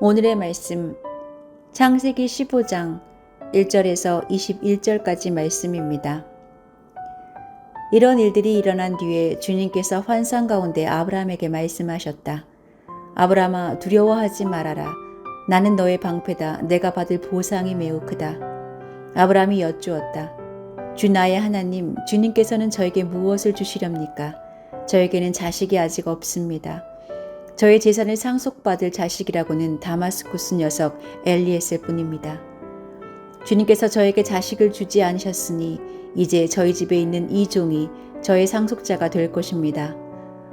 오늘의 말씀 창세기 15장 1절에서 21절까지 말씀입니다. 이런 일들이 일어난 뒤에 주님께서 환상 가운데 아브라함에게 말씀하셨다. 아브라함아 두려워하지 말아라. 나는 너의 방패다. 내가 받을 보상이 매우 크다. 아브라함이 여쭈었다. 주 나의 하나님, 주님께서는 저에게 무엇을 주시렵니까? 저에게는 자식이 아직 없습니다. 저의 재산을 상속받을 자식이라고는 다마스쿠스 녀석 엘리에셀 뿐입니다. 주님께서 저에게 자식을 주지 않으셨으니 이제 저희 집에 있는 이 종이 저의 상속자가 될 것입니다.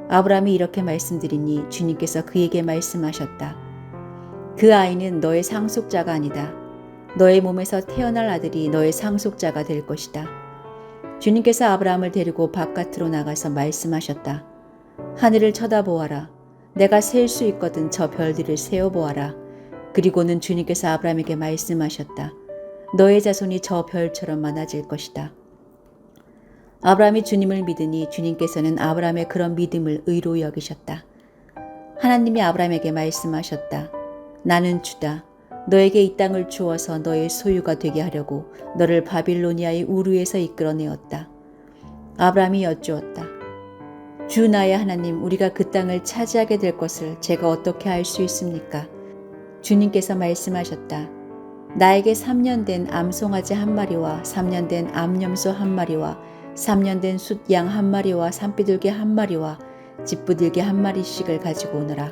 아브라함이 이렇게 말씀드리니 주님께서 그에게 말씀하셨다. 그 아이는 너의 상속자가 아니다. 너의 몸에서 태어날 아들이 너의 상속자가 될 것이다. 주님께서 아브라함을 데리고 바깥으로 나가서 말씀하셨다. 하늘을 쳐다보아라. 내가 셀수 있거든 저 별들을 세어보아라. 그리고는 주님께서 아브라함에게 말씀하셨다. 너의 자손이 저 별처럼 많아질 것이다. 아브라함이 주님을 믿으니 주님께서는 아브라함의 그런 믿음을 의로 여기셨다. 하나님이 아브라함에게 말씀하셨다. 나는 주다. 너에게 이 땅을 주어서 너의 소유가 되게 하려고 너를 바빌로니아의 우르에서 이끌어내었다. 아브라함이 여쭈었다. 주 나의 하나님, 우리가 그 땅을 차지하게 될 것을 제가 어떻게 알 수 있습니까? 주님께서 말씀하셨다. 나에게 3년 된 암송아지 한 마리와 3년 된 암염소 한 마리와 3년 된 숫양 한 마리와 산비둘기 한 마리와 집부들기 한 마리씩을 가지고 오너라.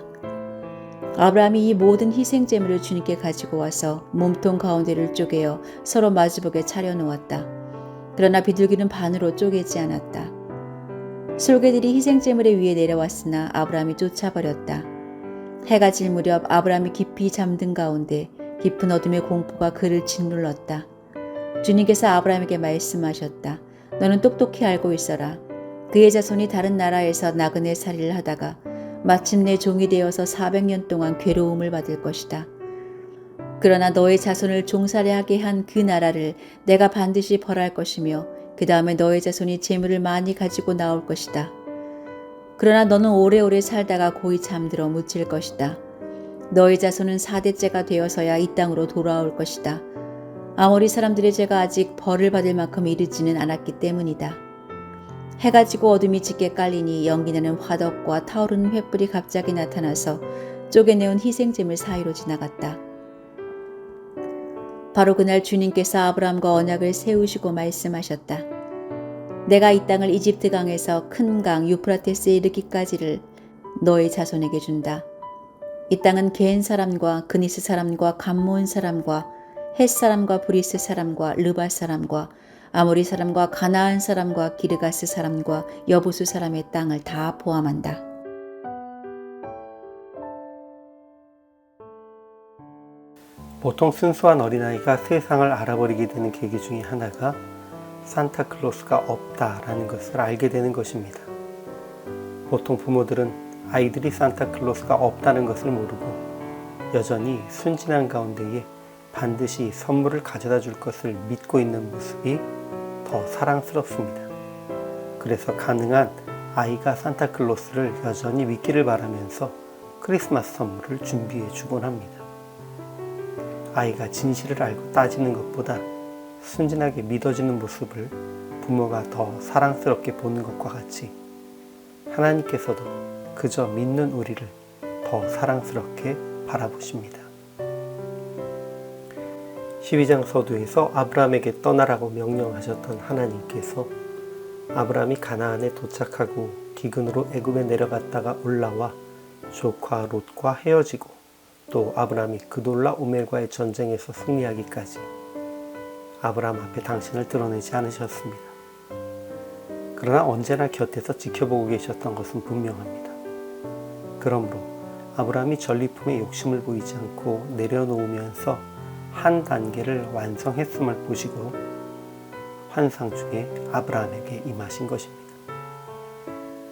아브라함이 이 모든 희생 제물을 주님께 가지고 와서 몸통 가운데를 쪼개어 서로 마주보게 차려 놓았다. 그러나 비둘기는 반으로 쪼개지 않았다. 솔개들이 희생 제물의 위에 내려왔으나 아브라함이 쫓아버렸다. 해가 질 무렵 아브라함이 깊이 잠든 가운데 깊은 어둠의 공포가 그를 짓눌렀다. 주님께서 아브라함에게 말씀하셨다. 너는 똑똑히 알고 있어라. 그의 자손이 다른 나라에서 나그네 살이를 하다가 마침내 종이 되어서 400년 동안 괴로움을 받을 것이다. 그러나 너의 자손을 종살이하게 한 그 나라를 내가 반드시 벌할 것이며 그 다음에 너의 자손이 재물을 많이 가지고 나올 것이다. 그러나 너는 오래오래 살다가 고이 잠들어 묻힐 것이다. 너의 자손은 4대째가 되어서야 이 땅으로 돌아올 것이다. 아모리 사람들의 죄가 아직 벌을 받을 만큼 이르지는 않았기 때문이다. 해가 지고 어둠이 짙게 깔리니 연기나는 화덕과 타오르는 횃불이 갑자기 나타나서 쪼개내온 희생제물 사이로 지나갔다. 바로 그날 주님께서 아브라함과 언약을 세우시고 말씀하셨다. 내가 이 땅을 이집트 강에서 큰 강 유프라테스에 이르기까지를 너의 자손에게 준다. 이 땅은 겐 사람과 그니스 사람과 감몬 사람과 헷 사람과 브리스 사람과 르바 사람과 아모리 사람과 가나안 사람과 기르가스 사람과 여부수 사람의 땅을 다 포함한다. 보통 순수한 어린아이가 세상을 알아버리게 되는 계기 중에 하나가 산타클로스가 없다라는 것을 알게 되는 것입니다. 보통 부모들은 아이들이 산타클로스가 없다는 것을 모르고 여전히 순진한 가운데에 반드시 선물을 가져다 줄 것을 믿고 있는 모습이 더 사랑스럽습니다. 그래서 가능한 아이가 산타클로스를 여전히 믿기를 바라면서 크리스마스 선물을 준비해 주곤 합니다. 아이가 진실을 알고 따지는 것보다 순진하게 믿어지는 모습을 부모가 더 사랑스럽게 보는 것과 같이 하나님께서도 그저 믿는 우리를 더 사랑스럽게 바라보십니다. 12장 서두에서 아브라함에게 떠나라고 명령하셨던 하나님께서 아브라함이 가나안에 도착하고 기근으로 애굽에 내려갔다가 올라와 조카 롯과 헤어지고 또 아브라함이 그돌라 오멜과의 전쟁에서 승리하기까지 아브라함 앞에 당신을 드러내지 않으셨습니다. 그러나 언제나 곁에서 지켜보고 계셨던 것은 분명합니다. 그러므로 아브라함이 전리품에 욕심을 보이지 않고 내려놓으면서 한 단계를 완성했음을 보시고 환상 중에 아브라함에게 임하신 것입니다.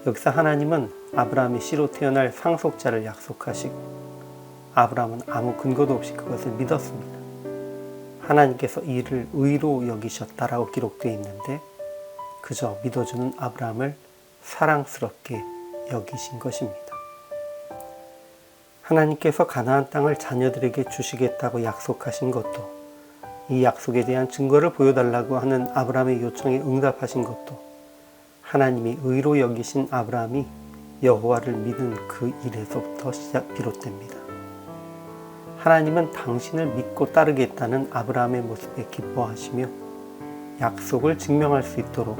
여기서 하나님은 아브라함이 씨로 태어날 상속자를 약속하시고 아브라함은 아무 근거도 없이 그것을 믿었습니다. 하나님께서 이를 의로 여기셨다라고 기록되어 있는데 그저 믿어주는 아브라함을 사랑스럽게 여기신 것입니다. 하나님께서 가나안 땅을 자녀들에게 주시겠다고 약속하신 것도 이 약속에 대한 증거를 보여달라고 하는 아브라함의 요청에 응답하신 것도 하나님이 의로 여기신 아브라함이 여호와를 믿은 그 일에서부터 시작 비롯됩니다. 하나님은 당신을 믿고 따르겠다는 아브라함의 모습에 기뻐하시며 약속을 증명할 수 있도록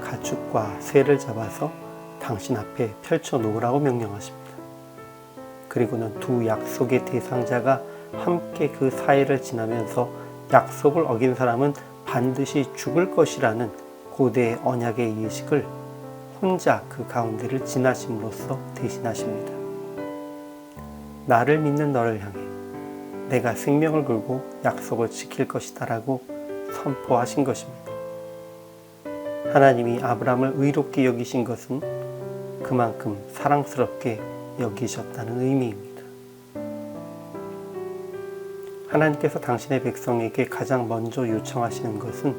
가축과 새를 잡아서 당신 앞에 펼쳐 놓으라고 명령하십니다. 그리고는 두 약속의 대상자가 함께 그 사이를 지나면서 약속을 어긴 사람은 반드시 죽을 것이라는 고대의 언약의 예식을 혼자 그 가운데를 지나심으로써 대신하십니다. 나를 믿는 너를 향해 내가 생명을 걸고 약속을 지킬 것이다 라고 선포하신 것입니다. 하나님이 아브라함을 의롭게 여기신 것은 그만큼 사랑스럽게 여기셨다는 의미입니다. 하나님께서 당신의 백성에게 가장 먼저 요청하시는 것은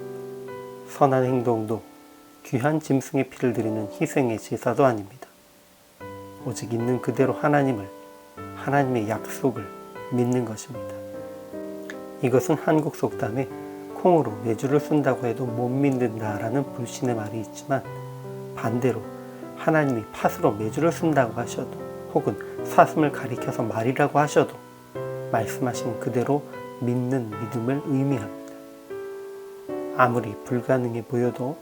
선한 행동도 귀한 짐승의 피를 드리는 희생의 제사도 아닙니다. 오직 있는 그대로 하나님을, 하나님의 약속을 믿는 것입니다. 이것은 한국 속담에 콩으로 매주를 쓴다고 해도 못 믿는다라는 불신의 말이 있지만 반대로 하나님이 팥으로 매주를 쓴다고 하셔도 혹은 사슴을 가리켜서 말이라고 하셔도 말씀하신 그대로 믿는 믿음을 의미합니다. 아무리 불가능해 보여도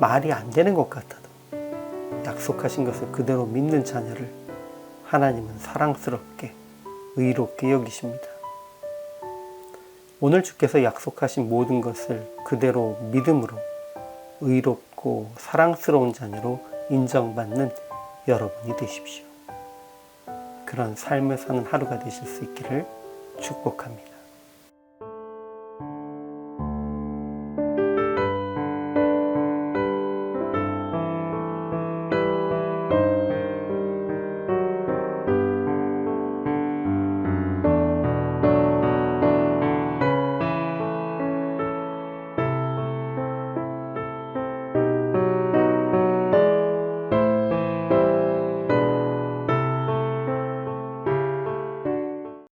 말이 안 되는 것 같아도 약속하신 것을 그대로 믿는 자녀를 하나님은 사랑스럽게 의롭게 여기십니다. 오늘 주께서 약속하신 모든 것을 그대로 믿음으로 의롭고 사랑스러운 자녀로 인정받는 여러분이 되십시오. 그런 삶을 사는 하루가 되실 수 있기를 축복합니다.